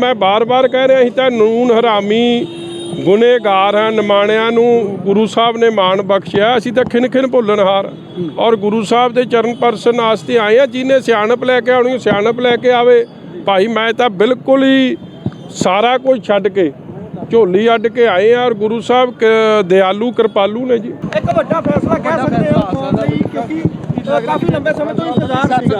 ਮੈਂ ਬਾਰ-ਬਾਰ ਕਹਿ ਰਿਹਾ ਸੀ ਤਾਂ ਨੂਨ ਹਰਾਮੀ ਗੁਨੇਗਾਰ ਹਨ। ਨਿਮਾਣਿਆਂ ਨੂੰ ਗੁਰੂ ਸਾਹਿਬ ਨੇ ਮਾਣ ਬਖਸ਼ਿਆ। ਅਸੀਂ ਤਾਂ ਖਿਨ-ਖਿਨ ਭੁੱਲਣਹਾਰ ਔਰ ਗੁਰੂ ਸਾਹਿਬ ਦੇ ਚਰਨ ਪਰਸਨ ਆਸਤੇ ਆਏ ਆ ਜਿਹਨੇ ਸਿਆਣਪ ਲੈ ਕੇ ਆਉਣੀ ਸਿਆਣਪ ਲੈ ਕੇ ਆਵੇ। ਭਾਈ ਮੈਂ ਤਾਂ ਬਿਲਕੁਲ ਹੀ ਸਾਰਾ ਕੁਝ ਛੱਡ ਕੇ ਝੋਲੀ ਅੱਡ ਕੇ ਆਏ ਆ। ਔਰ ਗੁਰੂ ਸਾਹਿਬ ਦਿਆਲੂ ਕਿਰਪਾਲੂ ਨੇ ਜੀ। ਇੱਕ ਵੱਡਾ ਫੈਸਲਾ ਕਹਿ ਸਕਦੇ ਹੋ ਕਿਉਂਕਿ ਕਾਫੀ ਲੰਬੇ ਸਮੇਂ ਤੋਂ ਇੰਤਜ਼ਾਰ ਸੀਗਾ।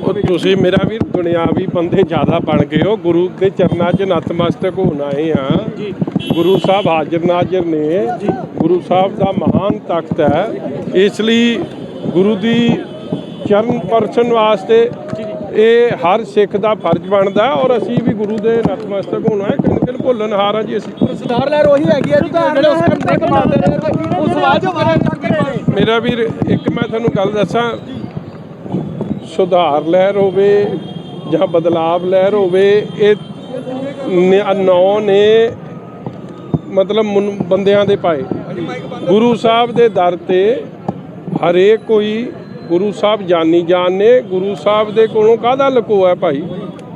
ਉਹ ਤੁਸੀਂ ਮੇਰਾ ਵੀਰ ਦੁਨਿਆਵੀ ਬੰਦੇ ਜ਼ਿਆਦਾ ਬਣ ਗਏ ਹੋ। ਗੁਰੂ ਦੇ ਚਰਨਾਂ 'ਚ ਨਤਮਸਤਕ ਹੋਣ ਆਏ ਆ। ਜੀ। ਗੁਰੂ ਸਾਹਿਬ ਹਾਜ਼ਰ ਨਾਜ਼ਰ ਨੇ। ਜੀ। ਗੁਰੂ ਸਾਹਿਬ ਦਾ ਮਹਾਨ ਤਖਤ ਹੈ। ਇਸ ਲਈ ਗੁਰੂ ਦੀ ਚਰਨ ਪਰਸਨ ਵਾਸਤੇ ਇਹ ਹਰ ਸਿੱਖ ਦਾ ਫਰਜ਼ ਬਣਦਾ ਹੈ ਔਰ ਅਸੀਂ ਵੀ ਗੁਰੂ ਦੇ ਨਤਮਸਤਕ ਹੋਣਾ ਹੈ। ਕਿਨ ਕਿਨ ਭੁੱਲਣ ਹਾਰ ਆ ਜੀ ਅਸੀਂ। ਸੁਧਾਰ ਲਹਿਰ ਉਹੀ ਹੈਗੀ ਹੈ ਜੀ ਜਿਹੜੇ ਉਸ ਟਾਈਮ ਤੇ ਕਮਾਉਂਦੇ ਰਹੇ ਉਹ ਸਵਾਲ ਜੋ ਕਰੇ ਮੇਰਾ ਵੀਰ ਇੱਕ ਮੈਂ ਤੁਹਾਨੂੰ ਗੱਲ ਦੱਸਾਂ। ਸੁਧਾਰ ਲਹਿਰ ਹੋਵੇ ਜਾਂ ਬਦਲਾਵ ਲਹਿਰ ਹੋਵੇ ਇਹ ਨ- ਨੌ ਨੇ ਮਤਲਬ ਬੰਦਿਆਂ ਦੇ ਪਾਏ। ਗੁਰੂ ਸਾਹਿਬ ਦੇ ਦਰ ਤੇ ਹਰੇਕ ਕੋਈ ਗੁਰੂ ਸਾਹਿਬ ਜਾਨੀ ਜਾਨ ਨੇ। ਗੁਰੂ ਸਾਹਿਬ ਦੇ ਕੋਲੋਂ ਕਾਹਦਾ ਲਕੋ ਹੈ ਭਾਈ?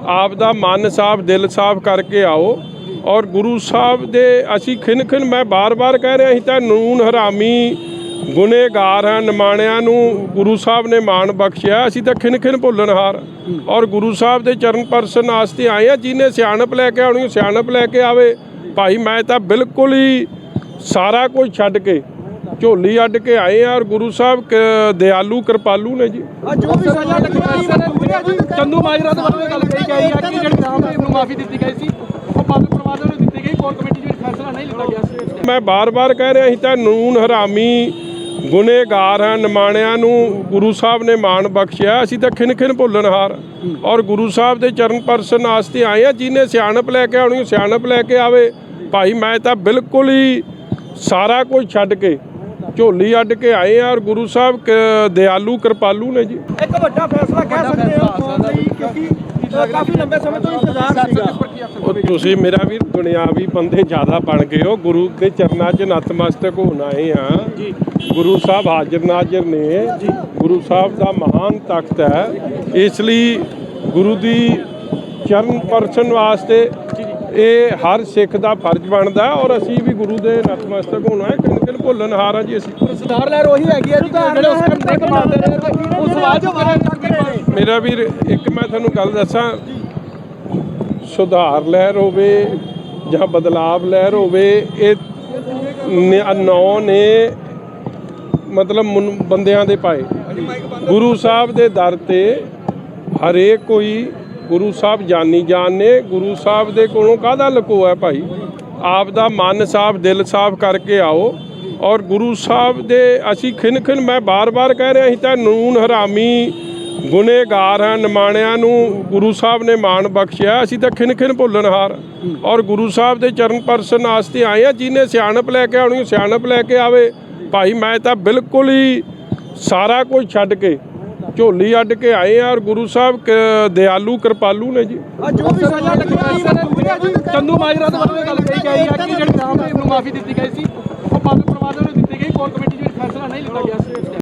ਆਪ ਦਾ ਮਨ ਸਾਫ਼ ਦਿਲ ਸਾਫ਼ ਕਰਕੇ ਆਓ। ਔਰ ਗੁਰੂ ਸਾਹਿਬ ਦੇ ਅਸੀਂ ਖਿਨ ਖਿਨ ਮੈਂ ਬਾਰ-ਬਾਰ ਕਹਿ ਰਿਹਾ ਸੀ ਤਾਂ ਨੂਨ ਹਰਾਮੀ ਗੁਨੇਗਾਰ ਹਨ ਨਿਮਾਣਿਆਂ ਨੂੰ ਗੁਰੂ ਸਾਹਿਬ ਨੇ ਮਾਣ ਬਖਸ਼ਿਆ ਅਸੀਂ ਤਾਂ ਖਿਨ ਖਿਨ ਭੁੱਲਣਹਾਰ ਔਰ ਗੁਰੂ ਸਾਹਿਬ ਦੇ ਚਰਨ ਪਰਸਨ ਆਸਤੇ ਆਏ ਆ ਜਿਹਨੇ ਸਿਆਣਪ ਲੈ ਕੇ ਆਉਣੀ ਸਿਆਣਪ ਲੈ ਕੇ ਆਵੇ। ਭਾਈ ਮੈਂ ਤਾਂ ਬਿਲਕੁਲ ਹੀ ਸਾਰਾ ਕੁਝ ਛੱਡ ਕੇ ਝੋਲੀ ਅੱਡ ਕੇ ਆਏ ਆ ਔਰ ਗੁਰੂ ਸਾਹਿਬ ਦਿਆਲੂ ਕਿਰਪਾਲੂ ਨੇ ਜੀ। ਅੱਜ ਜੋ ਵੀ ਸਜ਼ਾ ਲੱਗੀ ਚੰਦੂ ਮਾਜਰਾ ਦੇ ਬਾਰੇ ਗੱਲ ਕਹੀ ਗਈ ਕਿ ਜਿਹੜੀ ਨਾਮ ਨੂੰ ਮਾਫੀ ਦਿੱਤੀ ਗਈ ਸੀ ਉਹ ਪਾਕ ਪਰਿਵਾਰ ਨੂੰ ਦਿੱਤੀ ਗਈ ਕੋਰ ਕਮੇਟੀ ਵਿੱਚ ਫੈਸਲਾ ਨਹੀਂ ਲਿੱਤਾ ਗਿਆ ਸੀ ਮੈਂ ਬਾਰ-ਬਾਰ ਕਹਿ ਰਿਹਾ ਸੀ ਤਾਂ ਨੂਨ, ਹਰਾਮੀ, ਗੁਨੇਗਾਰ ਹਨ, ਨਿਮਾਣਿਆਂ ਨੂੰ ਗੁਰੂ ਸਾਹਿਬ ਨੇ ਮਾਣ ਬਖਸ਼ਿਆ। ਅਸੀਂ ਤਾਂ ਖਿਨ-ਖਿਨ ਭੁੱਲਣਹਾਰ ਔਰ ਗੁਰੂ ਸਾਹਿਬ ਦੇ ਚਰਨ ਪਰਸਨ ਆਸਤੇ ਆਏ ਆ, ਜਿਹਨੇ ਸਿਆਣਪ ਲੈ ਕੇ ਆਉਣੀ ਸਿਆਣਪ ਲੈ ਕੇ ਆਵੇ। ਭਾਈ, ਮੈਂ ਤਾਂ ਬਿਲਕੁਲ ਹੀ ਸਾਰਾ ਕੁਝ ਛੱਡ ਕੇ ਝੋਲੀ ਅੱਡ ਕੇ ਆਏ ਆ ਔਰ ਗੁਰੂ ਸਾਹਿਬ ਦਿਆਲੂ ਕਿਰਪਾਲੂ ਨੇ ਜੀ। ਇੱਕ ਵੱਡਾ ਫੈਸਲਾ ਕਹਿ ਸਕਦੇ ਹੋ ਕੌਮ ਲਈ ਕਿਉਂਕਿ ਕਾਫੀ ਲੰਬੇ ਸਮੇਂ ਤੋਂ ਇੰਤਜ਼ਾਰ ਸੀਗਾ। ਉਹ ਤੁਸੀਂ ਮੇਰਾ ਵੀਰ ਦੁਨਿਆਵੀ ਬੰਦੇ ਜ਼ਿਆਦਾ ਬਣ ਗਏ ਹੋ। ਗੁਰੂ ਦੇ ਚਰਨਾਂ 'ਚ ਨਤਮਸਤਕ ਹੋਣ ਆਏ ਆ। ਜੀ। ਗੁਰੂ ਸਾਹਿਬ ਹਾਜ਼ਰ ਨਾਜ਼ਰ ਨੇ। ਜੀ। ਗੁਰੂ ਸਾਹਿਬ ਦਾ ਮਹਾਨ ਤਖਤ ਹੈ। ਇਸ ਲਈ ਗੁਰੂ ਦੀ ਚਰਨ ਪਰਸਨ ਵਾਸਤੇ ਇਹ ਹਰ ਸਿੱਖ ਦਾ ਫਰਜ਼ ਬਣਦਾ ਔਰ ਅਸੀਂ ਵੀ ਗੁਰੂ ਦੇ ਨਤਮਸਤਕ ਹੋਣਾ ਹੈ ਕਿਨ ਕਿਨ ਭੁੱਲਣ ਹਾਰ ਜੀ ਅਸੀਂ। ਸੁਧਾਰ ਲਹਿਰ ਉਹੀ ਹੈਗੀ ਹੈ ਜੀ ਜਿਹੜੇ ਉਸ ਟਾਈਮ ਤੇ ਕਮਾਉਂਦੇ ਉਹ ਸਵਾਲ ਜੋ ਮੇਰਾ ਵੀਰ ਇੱਕ ਮੈਂ ਤੁਹਾਨੂੰ ਗੱਲ ਦੱਸਾਂ। ਸੁਧਾਰ ਲਹਿਰ ਹੋਵੇ ਜਾਂ ਬਦਲਾਵ ਲਹਿਰ ਹੋਵੇ ਇਹ ਨ- ਨੌ ਮਤਲਬ ਬੰਦਿਆਂ ਦੇ ਪਾਏ। ਗੁਰੂ ਸਾਹਿਬ ਦੇ ਦਰ ਤੇ ਹਰੇਕ ਕੋਈ ਗੁਰੂ ਸਾਹਿਬ ਜਾਨੀ ਜਾਨ ਨੇ, ਗੁਰੂ ਸਾਹਿਬ ਦੇ ਕੋਲੋਂ ਕਾਹਦਾ ਲਕੋ ਹੈ ਭਾਈ? ਆਪ ਦਾ ਮਨ ਸਾਫ਼, ਦਿਲ ਸਾਫ਼ ਕਰਕੇ ਆਓ। ਔਰ ਗੁਰੂ ਸਾਹਿਬ ਦੇ ਅਸੀਂ ਖਿਨ ਖਿਨ ਮੈਂ ਬਾਰ-ਬਾਰ ਕਹਿ ਰਿਹਾ ਸੀ, ਤਾਂ ਨੂਨ ਹਰਾਮੀ ਗੁਨੇਗਾਰ ਹਨ ਨਿਮਾਣਿਆਂ ਨੂੰ ਗੁਰੂ ਸਾਹਿਬ ਨੇ ਮਾਣ ਬਖਸ਼ਿਆ, ਅਸੀਂ ਤਾਂ ਖਿਨ ਖਿਨ ਭੁੱਲਣਹਾਰ ਔਰ ਗੁਰੂ ਸਾਹਿਬ ਦੇ ਚਰਨ ਪਰਸਨ ਆਸਤੇ ਆਏ ਆ, ਜਿਹਨੇ ਸਿਆਣਪ ਲੈ ਕੇ ਆਉਣੀ ਸਿਆਣਪ ਲੈ ਕੇ ਆਵੇ। ਭਾਈ, ਮੈਂ ਤਾਂ ਬਿਲਕੁਲ ਹੀ ਸਾਰਾ ਕੁਝ ਛੱਡ ਕੇ ਝੋਲੀ ਅੱਡ ਕੇ ਆਏ ਆ ਔਰ ਗੁਰੂ ਸਾਹਿਬ ਕ- ਦਿਆਲੂ ਕਿਰਪਾਲੂ ਨੇ ਜੀ। ਅੱਜ ਜੋ ਵੀ ਸਜ਼ਾ ਲੱਗੀ ਚੰਦੂ ਮਾਜਰਾ ਦੇ ਬਾਰੇ ਗੱਲ ਕਹੀ ਗਈ ਹੈ ਕਿ ਜਿਹੜੀ ਨਾਮ ਨੂੰ ਮਾਫੀ ਦਿੱਤੀ ਗਈ ਸੀ ਉਹ ਪਾਕ ਪਰਿਵਾਰ ਨੂੰ ਦਿੱਤੀ ਗਈ ਕੋਰ ਕਮੇਟੀ ਵਿੱਚ ਫੈਸਲਾ ਨਹੀਂ ਲਿੱਤਾ ਗਿਆ ਸੀ।